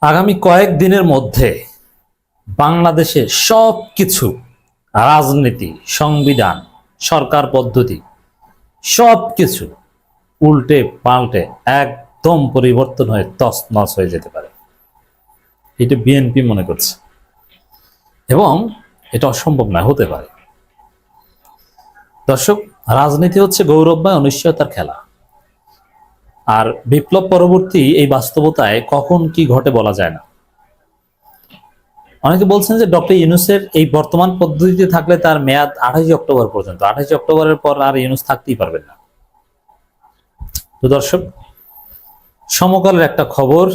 আগামী কয়েক দিনের মধ্যে বাংলাদেশে সব কিছু রাজনীতি, সংবিধান, সরকার পদ্ধতি সব কিছু উল্টে পাল্টে একদম পরিবর্তন হয়ে তছনছ হয়ে যেতে পারে। এটা বিএনপি মনে করছে। এবং এটা অসম্ভব নয় হতে পারে। দর্শক, রাজনীতি হচ্ছে গৌরব বা অনিশ্চয়তার খেলা। আর বিপ্লব পরবর্তী এই বাস্তবতায় কখন কি ঘটে বলা যায় না। অনেকে বলছেন যে ডক্টর ইউনুসের এই বর্তমান পদ্ধতিতে থাকলে তার মেয়াদ আঠাশে অক্টোবর পর্যন্ত। আঠাশে অক্টোবরের পর আর ইউনুস থাকতেই পারবেন না। তো দর্শক, সমকালের একটা খবর,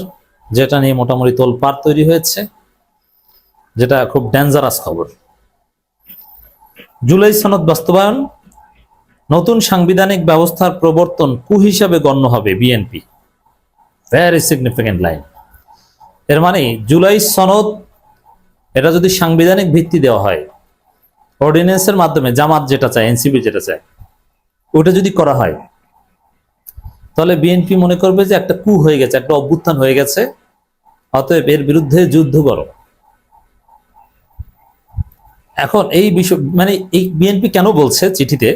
যেটা নিয়ে মোটামুটি তোলপাড় তৈরি হয়েছে, যেটা খুব ডেঞ্জারাস খবর। জুলাই সনদ বাস্তবায়ন নতুন সাংবিধানিক ব্যবস্থার প্রবর্তন কু হিসাবে গণ্য হবে বিএনপি ভেরি সিগনিফিকেন্ট লাইন এর মানে জুলাই সনদ, এটা যদি সাংবিধানিক ভিত্তি দেওয়া হয় অর্ডিন্যান্সের মাধ্যমে, জামাত যেটা চায় এনসিপি যেটা চায়, ওটা যদি করা হয়, তাহলে বিএনপি মনে করবে যে একটা কু হয়ে গেছে, একটা অভ্যুত্থান হয়ে গেছে, অতএব এর বিরুদ্ধে যুদ্ধ করো। এখন এই বিষয় মানে এই বিএনপি কেন বলছে চিঠিতে?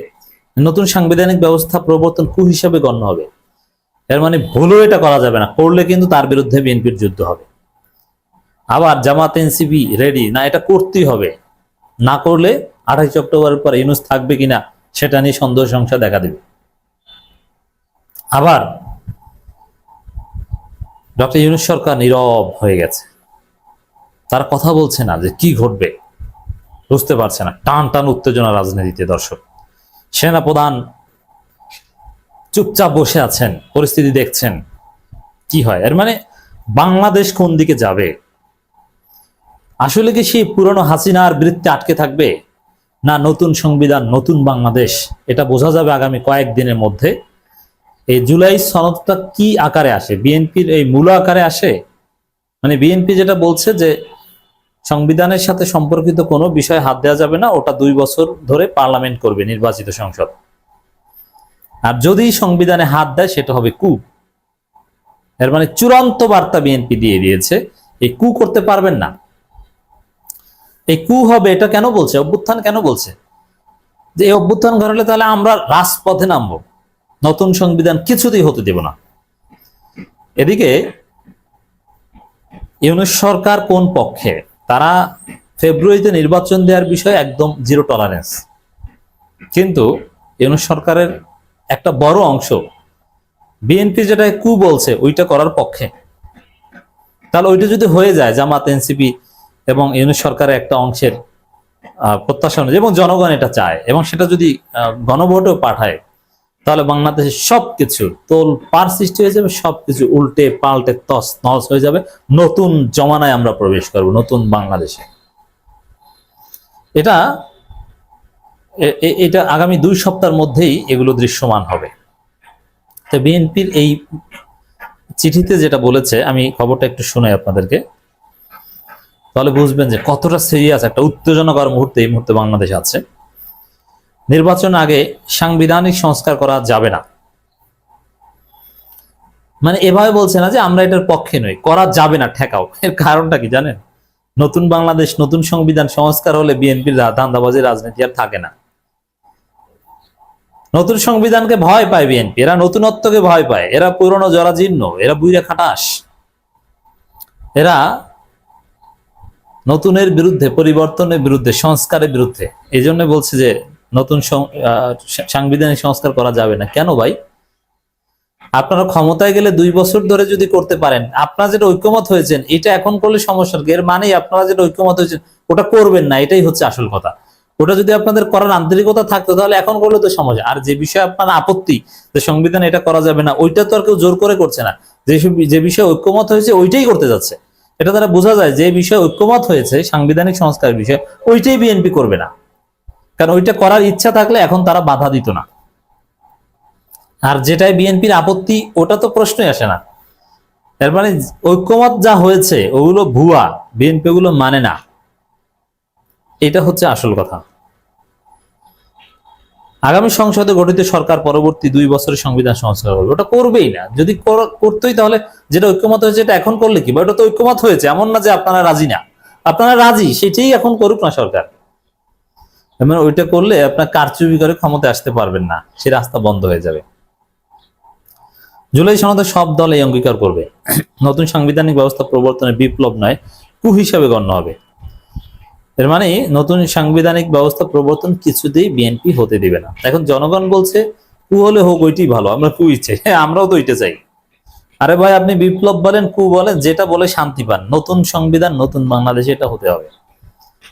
নতুন সাংবিধানিক ব্যবস্থা প্রবর্তন কু হিসাবে গণ্য হবে। এর মানে ভুলও এটা করা যাবে না, করলে কিন্তু তার বিরুদ্ধে বিএনপির যুদ্ধ হবে। আবার জামাত এনসিবি রেডি, না এটা করতেই হবে। না করলে আঠাইশ অক্টোবরের পর ইউনুস থাকবে কিনা, সেটা নিয়ে সন্দেহ সংখ্যা দেখা দেবে। আবার ডক্টর ইউনুস সরকার নীরব হয়ে গেছে। তারা কথা বলছে না যে কি ঘটবে, বুঝতে পারছে না। টান টান উত্তেজনা রাজনীতিতে দর্শক। সেনা প্রধান চুপচাপ বসে আছেন, পরিস্থিতি দেখছেন, কি হয়? এর মানে বাংলাদেশ কোন দিকে যাবে? আসলে কি সেই পুরনো হাসিনার বৃত্তে আটকে থাকবে? না নতুন সংবিধান, নতুন বাংলাদেশ? এটা বোঝা যাবে আগামী কয়েকদিনের মধ্যে। এই জুলাই সনদটা কি আকারে আসে? বিএনপির এই মূল আকারে আসে? মানে বিএনপি যেটা বলছে যে সংবিধানের সাথে সম্পর্কিত কোনো বিষয় হাত দেওয়া যাবে না, ওটা দুই বছর ধরে পার্লামেন্ট করবে নির্বাচিত সংসদ। আর যদি সংবিধানে হাত দেয়, সেটা হবে কু। এর মানে চূড়ান্ত বার্তা বিএনপি দিয়ে দিয়েছে, এই কু করতে পারবেন না। এই কু হবে, এটা কেন বলছে? অভ্যুত্থান কেন বলছে? যে এই অভ্যুত্থান ঘটলে তাহলে আমরা রাজপথে নামবো। নতুন সংবিধান কিছুতেই হতে দেব না। এদিকে, ইউনুস সরকার কোন পক্ষে তারা ফেব্রুয়ারিতে নির্বাচন দেওয়ার বিষয়ে একদম জিরো টলারেন্স কিন্তু ইউনুস সরকারের একটা বড় অংশ বিএনপি যেটা কু বলছে, ওইটা করার পক্ষে। তাহলে ওইটা যদি হয়ে যায়, জামাত এনসিপি এবং ইউনুস সরকারের একটা অংশের প্রত্যাশা অনুযায়ী এবং জনগণ এটা চায় এবং সেটা যদি গণভোটেও পাঠায় তাহলে বাংলাদেশের সবকিছু তোল পার সৃষ্টি হয়ে যাবে, সবকিছু উল্টে পাল্টে তস নস হয়ে যাবে। নতুন জমানায় আমরা প্রবেশ করব, নতুন বাংলাদেশে। এটা এটা আগামী দুই সপ্তাহের মধ্যেই এগুলো দৃশ্যমান হবে। তো বিএনপির এই চিঠিতে যেটা বলেছে, আমি খবরটা একটু শোনাই আপনাদেরকে। তাহলে বুঝবেন যে কতটা সিরিয়াস একটা উত্তেজনাকর মুহূর্তে এই মুহূর্তে বাংলাদেশ আছে। নির্বাচন আগে সাংবিধানিক সংস্কার করা যাবে না। মানে এভাবে বলছে না যে আমরা এটার পক্ষে নই, করা যাবে না ঠেকাও। এর কারণটা কি জানেন? নতুন বাংলাদেশ, নতুন সংবিধান সংস্কার হলে বিএনপির ধান্দাবাজি রাজনীতি আর থাকে না। নতুন সংবিধানকে ভয় পায় বিএনপি, এরা নতুনত্বকে ভয় পায়। এরা পুরনো জরাজীর্ণ, এরা বুইরা খাটাস। এরা নতুনের বিরুদ্ধে, পরিবর্তনের বিরুদ্ধে, সংস্কারের বিরুদ্ধে। এই বলছে যে নতুন সাংবিধানিক সংস্কার করা যাবে না। কেন ভাই? আপনারা ক্ষমতায় গেলে দুই বছর ধরে যদি করতে পারেন, আপনারা যেটা ঐক্যমত হয়েছেন, এটা এখন করলে সমস্যা এর মানেই আপনারা যেটা ঐক্যমত হয়েছেন, ওটা করবেন না। এটাই হচ্ছে আসল কথা। ওটা যদি আপনাদের করার আন্তরিকতা থাকতো, তাহলে এখন করলে তো সমস্যা। আর যে বিষয়ে আপনার আপত্তি যে সংবিধান এটা করা যাবে না, ওইটা তো আর কেউ জোর করে করছে না। যে যে বিষয়ে ঐক্যমত হয়েছে, ওইটাই করতে যাচ্ছে। এটা দ্বারা বোঝা যায়, যে বিষয়ে ঐক্যমত হয়েছে, সাংবিধানিক সংস্কার বিষয়ে, ওইটাই বিএনপি করবে না। কারণ ওইটা করার ইচ্ছা থাকলে এখন তারা বাধা দিত না। আর যেটাই বিএনপির আপত্তি, ওটা তো প্রশ্নই আসে না। এর মানে ঐক্যমত যা হয়েছে, ওগুলো ভুয়া, বিএনপি গুলো মানে না। এটা হচ্ছে আসল কথা। আগামী সংসদে গঠিত সরকার পরবর্তী দুই বছরের সংবিধান সংস্কার করবে। ওটা করবেই না। যদি কর- করতোই তাহলে যেটা ঐক্যমত হয়েছে, এটা এখন করলে কি? বা ওটা তো ঐক্যমত হয়েছে, এমন না যে আপনারা রাজি না। আপনারা রাজি, সেটাই এখন করুক না সরকার। এবার ওইটা করলে আপনার কারচুপি করে ক্ষমতায় আসতে পারবেন না, সে রাস্তা বন্ধ হয়ে যাবে। জুলাই সনদে সব দল এই অঙ্গীকার করবে। নতুন সাংবিধানিক ব্যবস্থা প্রবর্তনের বিপ্লব নয়, কু হিসাবে গণ্য হবে। এর মানে নতুন সাংবিধানিক ব্যবস্থা প্রবর্তন কিছুতেই বিএনপি হতে দিবে না। এখন জনগণ বলছে, কু হলে হোক ওইটাই ভালো, আমরা কু ইচ্ছে হ্যাঁ আমরাও তো ওইটা চাই। আরে ভাই, আপনি বিপ্লব বলেন, কু বলেন, যেটা বলে শান্তি পান। নতুন সংবিধান, নতুন বাংলাদেশে এটা হতে হবে।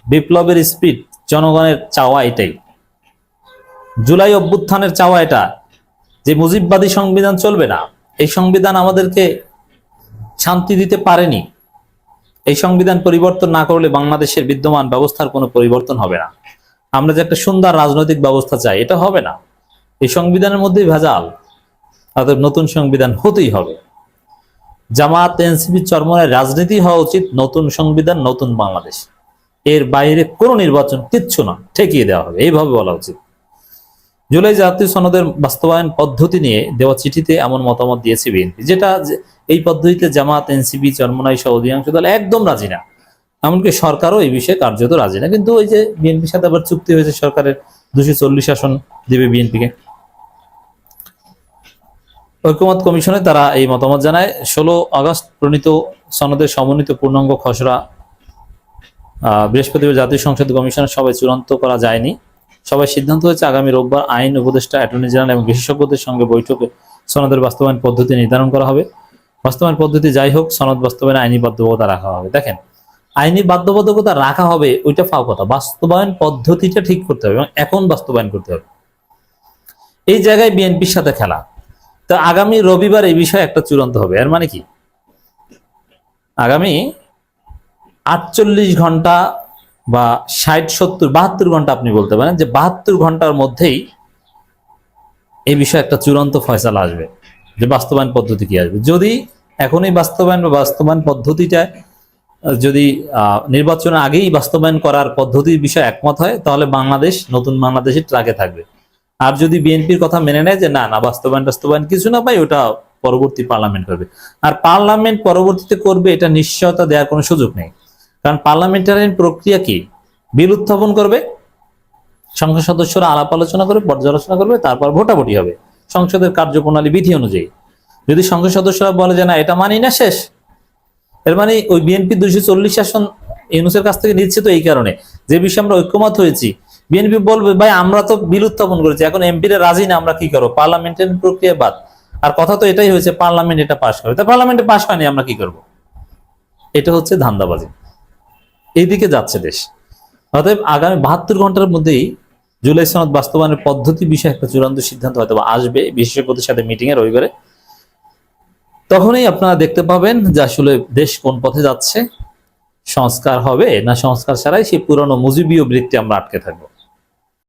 বিপ্লবের স্পিড জনগণের চাওয়া এটাই। জুলাই অভ্যুত্থানের চাওয়া এটা যে মুজিববাদী সংবিধান চলবে না। এই সংবিধান আমাদেরকে শান্তি দিতে পারেনি। এই সংবিধান পরিবর্তন না করলে বাংলাদেশের বিদ্যমান ব্যবস্থার কোনো পরিবর্তন হবে না। আমরা যে একটা সুন্দর রাজনৈতিক ব্যবস্থা চাই, এটা হবে না। এই সংবিধানের মধ্যেই ভেজাল। অর্থাৎ নতুন সংবিধান হতেই হবে। জামাত, এনসিপি চরমনের রাজনীতি হওয়া উচিত। নতুন সংবিধান, নতুন বাংলাদেশ। এর বাইরে কোনো নির্বাচন কিচ্ছু না, ঠেকিয়ে দেওয়া হবে। এইভাবে বলা উচিত। জুলাই জাতীয় সনদের বাস্তবায়ন পদ্ধতি নিয়ে দেওয়া চিঠিতে এমন মতামত দিয়েছে বিএনপি, যেটা এই পদ্ধতিতে জামাত, এনসিপি, চরমনাই সহ অধিকাংশ দল একদম রাজি না। এমনকি সরকারও এই বিষয়ে কার্যত রাজি না। কিন্তু ওই যে বিএনপির সাথে আবার চুক্তি হয়েছে সরকারের দুশো চল্লিশ আসন দেবে বিএনপিকে। ঐক্যমত কমিশনে তারা এই মতামত জানায়, ষোলো আগস্ট প্রণীত সনদের সমন্বিত পূর্ণাঙ্গ খসড়া বৃহস্পতিবার জাতীয় সংসদ কমিশনের সবাই চূড়ান্ত করা যায়নি। সবাই সিদ্ধান্ত হয়েছে, আগামী রোববার আইন উপদেষ্টা, অ্যাটর্নি জেনারেল এবং বিশেষজ্ঞদের সঙ্গে বৈঠকে সনদের বাস্তবায়ন পদ্ধতি নির্ধারণ করা হবে। বাস্তবায়ন পদ্ধতি যাই হোক, সনদ বাস্তবায়নে আইনি বাধ্যবাধকতা রাখা হবে। দেখেন, আইনি বাধ্যবাধকতা রাখা হবে, ওইটা ফাও কথা। বাস্তবায়ন পদ্ধতিটা ঠিক করতে হবে এবং এখন বাস্তবায়ন করতে হবে। এই জায়গায় বিএনপির সাথে খেলা। তো আগামী রবিবার এই বিষয়ে একটা চূড়ান্ত হবে। এর মানে কি? আগামী আটচল্লিশ ঘণ্টা বা ষাট, সত্তর, বাহাত্তর ঘণ্টা আপনি বলতে পারেন যে বাহাত্তর ঘণ্টার মধ্যেই এই বিষয়ে একটা চূড়ান্ত ফয়সালা আসবে যে বাস্তবায়ন পদ্ধতি কি আসবে। যদি এখনই বাস্তবায়ন বা বাস্তবায়ন পদ্ধতিটা, যদি নির্বাচনের আগেই বাস্তবায়ন করার পদ্ধতির বিষয়ে একমত হয়, তাহলে বাংলাদেশ, নতুন বাংলাদেশের ট্রাকে থাকবে। আর যদি বিএনপির কথা মেনে নেয় যে না না, বাস্তবায়ন বাস্তবায়ন কিছু না পাই ওটা পরবর্তী পার্লামেন্ট করবে। আর পার্লামেন্ট পরবর্তীতে করবে, এটা নিশ্চয়তা দেওয়ার কোনো সুযোগ নেই। কারণ পার্লামেন্টারিয়ান প্রক্রিয়া কি? বিল উত্থাপন করবে, সংসদ সদস্যরা আলাপ আলোচনা করে পর্যালোচনা করবে, তারপর ভোটাভুটি হবে। সংসদের কার্যপ্রণালী বিধি অনুযায়ী। যদি সংসদ সদস্যরা বলে যে না, এটা মানি না শেষ, এর মানে ওই বিএনপি দুইশো চল্লিশ আসন ইউনুসের কাছ থেকে নিচ্ছে তো এই কারণে। যে বিষয়ে আমরা ঐক্যমত হয়েছি, বিএনপি বলবে, ভাই, আমরা তো বিল উত্থাপন করেছি, এখন এমপিরা রাজি না, আমরা কি করব? পার্লামেন্টের প্রক্রিয়া বাদ। আর কথা তো এটাই হয়েছে, পার্লামেন্ট এটা পাশ করে তা পার্লামেন্টে পাশ হয়নি, আমরা কি করব? এটা হচ্ছে ধান্দাবাজি। এইদিকে যাচ্ছে দেশ। অতএব আগামী বাহাত্তর ঘণ্টার মধ্যেই জুলাই সনদ বাস্তবায়নের পদ্ধতি বিষয়ে একটা চূড়ান্ত সিদ্ধান্ত হয়তো আসবে, বিশেষজ্ঞদের সাথে মিটিং এ রবিবারে তখনই আপনারা দেখতে পাবেন যে আসলে দেশ কোন পথে যাচ্ছে, সংস্কার হবে না সংস্কার ছাড়াই সেই পুরনো মুজিবীয় বৃত্তি আমরা আটকে থাকব।